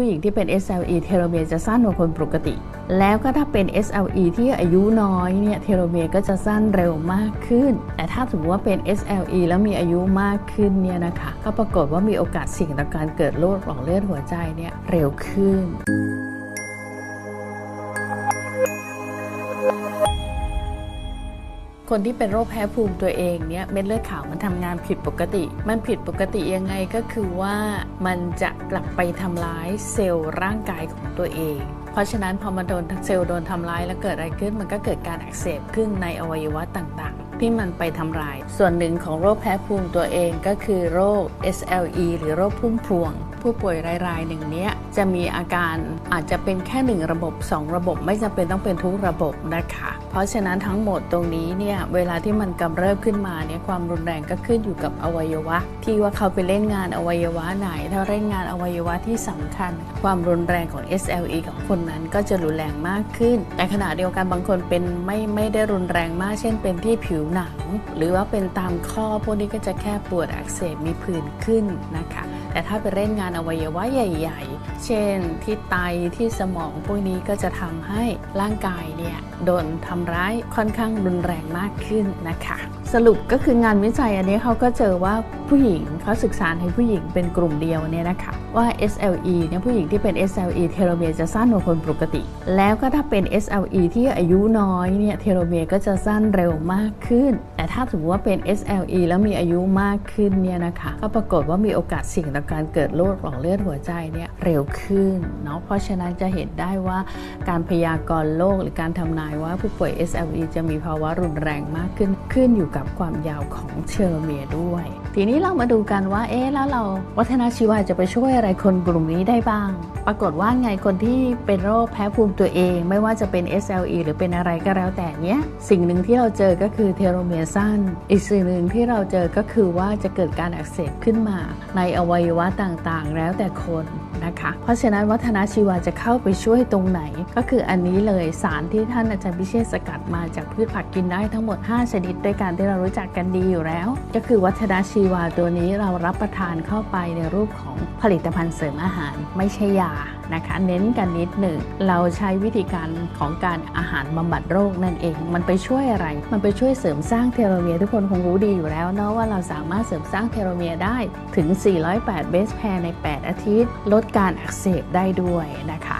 ผู้หญิงที่เป็น SLE เทโลเมียร์จะสั้นกว่าคนปกติ แล้วก็ถ้าเป็น SLE ที่อายุน้อยเนี่ยเทโลเมียร์ก็จะสั้นเร็วมากขึ้น แต่ถ้าสมมติว่าเป็น SLE แล้วมีอายุมากขึ้นเนี่ยนะคะ ก็ปรากฏว่ามีโอกาสเสี่ยงต่อการเกิดโรคหลอดเลือดหัวใจเนี่ยเร็วขึ้น คนที่เป็นโรคแพ้ภูมิตัวเองเนี่ยเม็ดเลือดขาวมันทำงานผิดปกติ มันผิดปกติยังไงก็คือว่ามันจะกลับไปทำร้ายเซลล์ร่างกายของตัวเอง เพราะฉะนั้นพอมาโดนเซลล์โดนทำร้ายแล้วเกิดอะไรขึ้นมันก็เกิดการอักเสบขึ้นในอวัยวะต่างๆ ที่มันไปทำลาย ส่วนหนึ่งของโรคแพ้ภูมิตัวเองก็คือโรค SLE หรือโรคพุ่มพวงผู้ป่วยรายๆหนึ่งเนี้ยจะมีอาการอาจจะเป็นแค่หนึ่งระบบ 2 ระบบไม่จำเป็นต้องเป็นทุกระบบนะคะเพราะฉะนั้นทั้งหมดตรงนี้เนี่ยเวลาที่มันกำเริบขึ้นมาเนี่ยความรุนแรงก็ขึ้นอยู่กับอวัยวะ ที่ว่าเขาไปเล่นงานอวัยวะไหน ถ้าเล่นงานอวัยวะที่สำคัญ ความรุนแรงของ SLE ของคนนั้นก็จะรุนแรงมากขึ้น แต่ขณะเดียวกันบางคนเป็นไม่ไม่ได้รุนแรงมาก เช่นเป็นที่ผิวหนัง หรือว่าเป็นตามข้อพวกนี้ก็จะแค่ปวดอักเสบมีผื่นขึ้นนะคะ แต่ถ้าไปเล่นงานอวัยวะใหญ่ ๆ เช่น ที่ไตที่สมองพวกนี้ก็จะทำให้ร่างกายเนี่ยโดนทำร้ายค่อนข้างรุนแรงมากขึ้นนะคะ สรุปก็คืองานวิจัยอันนี้เขาก็เจอว่าผู้หญิงเขาศึกษาให้ผู้หญิงเป็นกลุ่มเดียวเนี่ยนะคะว่า SLE เนี่ยผู้หญิงที่เป็น SLE เทโลเมียร์จะสั้นกว่าคนปกติ แล้วก็ถ้าเป็น SLE ที่อายุน้อยเนี่ยเทโลเมียร์ก็จะสั้นเร็วมากขึ้น แต่ถ้าสมมติว่าเป็น SLE แล้วมีอายุมากขึ้นเนี่ยนะคะก็ปรากฏว่ามีโอกาสเสี่ยงต่อการเกิดโรคหลอดเลือดหัวใจเนี่ยเร็วขึ้นเนาะเพราะฉะนั้นจะเห็นได้ว่าการพยากรณ์โรคหรือการทำนายว่าผู้ป่วย SLE จะมีภาวะรุนแรงมากขึ้นขึ้นอยู่กับความยาวของเทโลเมียร์ด้วย ทีนี้เรามาดูกันว่าเอ๊ะแล้วเราวัฒนาชีวะจะไปช่วยอะไรคนกลุ่มนี้ได้บ้าง ปรากฏว่าไงคนที่เป็นโรคแพ้ภูมิตัวเอง ไม่ว่าจะเป็น SLE หรือเป็นอะไรก็แล้วแต่เนี้ยสิ่งหนึ่งที่เราเจอก็คือเทโลเมียร์สั้น อีกสิ่งหนึ่งที่เราเจอก็คือว่าจะเกิดการอักเสบขึ้นมา ในอวัยวะต่างๆ แล้วแต่คนนะคะเพราะฉะนั้นวัฒนาชีวะจะเข้าไปช่วยตรงไหน ก็คืออันนี้เลยสารที่ท่านอาจารย์พิเชษสกัดมาจากพืชผักกินได้ทั้งหมด 5 ชนิดด้วยกันที่เรารู้จักกันดีอยู่แล้ว ก็คือวัฒนาชีวาตัวนี้เรารับประทานเข้าไปในรูปของผลิตภัณฑ์เสริมอาหาร ไม่ใช่ยานะคะ เน้นกันนิดหนึ่ง เราใช้วิธีการของการอาหารบำบัดโรคนั่นเอง มันไปช่วยอะไร มันไปช่วยเสริมสร้างเทโลเมียร์ทุกคนคงรู้ดีอยู่แล้วเนาะว่าเราสามารถเสริมสร้างเทโลเมียร์ได้ถึง 408 เบสแพร์ใน 8 อาทิตย์ ลดการอักเสบได้ด้วยนะคะ